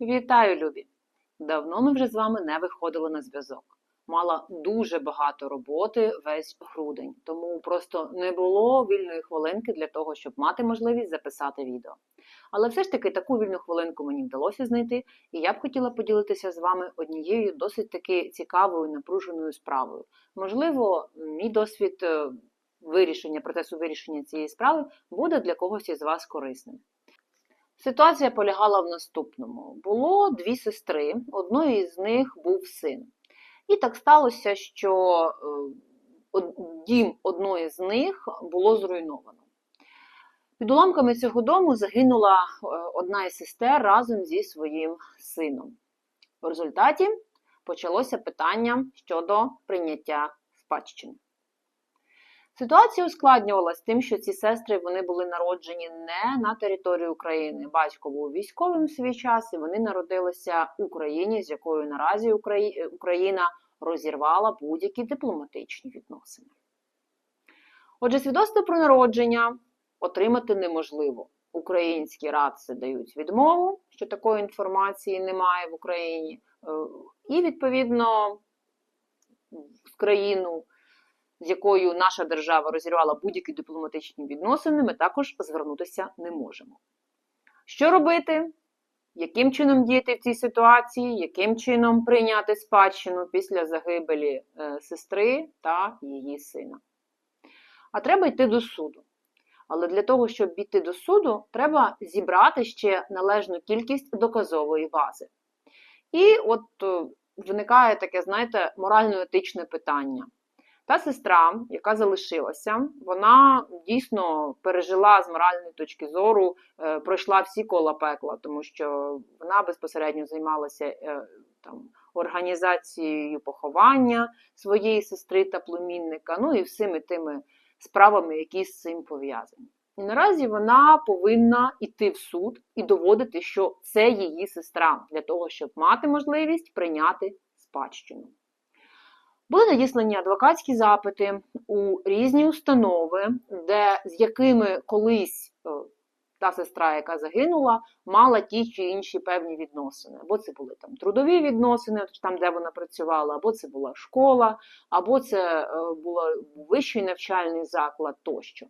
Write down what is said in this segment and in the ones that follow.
Вітаю, любі! Давно ми вже з вами не виходили на зв'язок. Мала дуже багато роботи весь грудень, тому просто не було вільної хвилинки для того, щоб мати можливість записати відео. Але все ж таки таку вільну хвилинку мені вдалося знайти, і я б хотіла поділитися з вами однією досить таки цікавою напруженою справою. Можливо, мій досвід е, вирішення, процесу вирішення цієї справи буде для когось із вас корисним. Ситуація полягала в наступному: було дві сестри, одної з них був син. І так сталося, що е, дім одної з них було зруйновано. Під уламками цього дому загинула е, одна із сестер разом зі своїм сином. В результаті почалося питання щодо прийняття спадщини. Ситуація ускладнювалася тим, що ці сестри вони були народжені не на території України. Батько був військовим в свій час, і вони народилися в Україні, з якою наразі Україна розірвала будь-які дипломатичні відносини. Отже, свідоцтво про народження отримати неможливо. Українські радси дають відмову, що такої інформації немає в Україні, е, і, відповідно, в країну з якою наша держава розірвала будь-які дипломатичні відносини, ми також звернутися не можемо. Що робити? Яким чином діяти в цій ситуації, яким чином прийняти спадщину після загибелі е, сестри та її сина? А треба йти до суду. Але для того, щоб йти до суду, треба зібрати ще належну кількість доказової бази. І от е, виникає таке, знаєте, морально-етичне питання. Та сестра, яка залишилася, вона дійсно пережила з моральної точки зору, е, пройшла всі кола пекла, тому що вона безпосередньо займалася е, там, організацією поховання своєї сестри та племінника, ну і всіми тими справами, які з цим пов'язані. І наразі вона повинна йти в суд і доводити, що це її сестра, для того, щоб мати можливість прийняти спадщину. Були надіслані адвокатські запити у різні установи, де, з якими колись е, та сестра, яка загинула, мала ті чи інші певні відносини. Або це були там трудові відносини, там, де вона працювала, або це була школа, або це е, був вищий навчальний заклад тощо.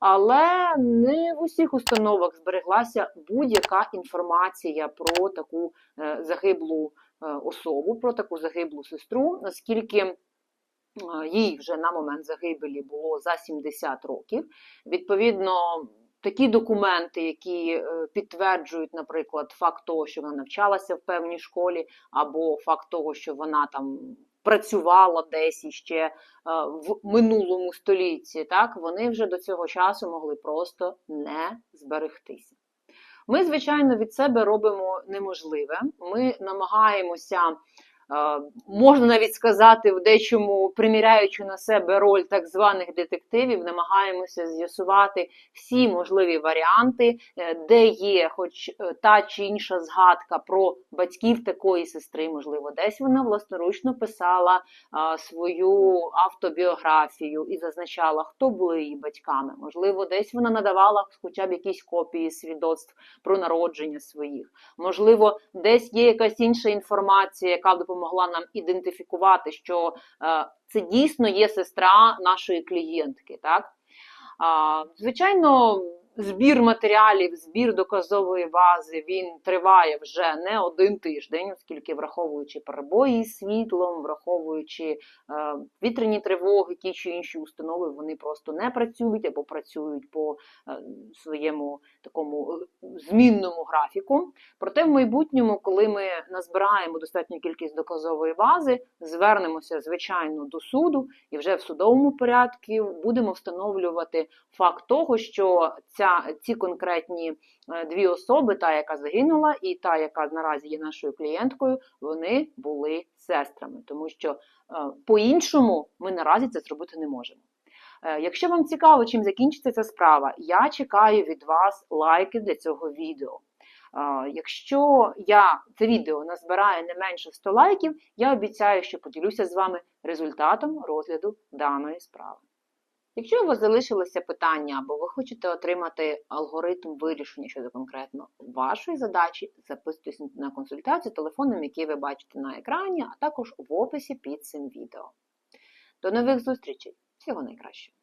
Але не в усіх установах збереглася будь-яка інформація про таку е, загиблу особу, про таку загиблу сестру, оскільки е, їй вже на момент загибелі було за 70 років. Відповідно, такі документи, які е, підтверджують, наприклад, факт того, що вона навчалася в певній школі, або факт того, що вона там. Працювала десь іще в минулому столітті, так вони вже до цього часу могли просто не зберегтися. Ми, звичайно, від себе робимо неможливе. Ми намагаємося можна навіть сказати, в дечому приміряючи на себе роль так званих детективів, намагаємося з'ясувати всі можливі варіанти, е, де є хоч е, та чи інша згадка про батьків такої сестри, можливо, десь вона власноручно писала свою автобіографію і зазначала, хто були її батьками. Можливо, десь вона надавала хоча б якісь копії свідоцтв про народження своїх. Можливо, десь є якась інша інформація, яка допомагає допомогла нам ідентифікувати, що е, це дійсно є сестра нашої клієнтки. Так? Звичайно, збір матеріалів, збір доказової бази він триває вже не один тиждень, оскільки враховуючи перебої з світлом, враховуючи е, вітряні тривоги, ті чи інші установи, вони просто не працюють або працюють по е, своєму такому е, змінному графіку. Проте в майбутньому, коли ми назбираємо достатню кількість доказової бази, звернемося звичайно до суду і вже в судовому порядку будемо встановлювати факт того, що ця ця, ці конкретні е, дві особи, та, яка загинула, і та, яка наразі є нашою клієнткою, вони були сестрами, тому що е, по-іншому ми наразі це зробити не можемо. Е, якщо вам цікаво, чим закінчиться ця справа, я чекаю від вас лайки для цього відео. Якщо я це відео назбирає не менше 100 лайків, я обіцяю, що поділюся з вами результатом розгляду даної справи. Якщо у вас залишилися питання або ви хочете отримати алгоритм вирішення щодо конкретно вашої задачі, записуйтесь на консультацію телефоном, який ви бачите на екрані, а також в описі під цим відео. До нових зустрічей! Всього найкращого!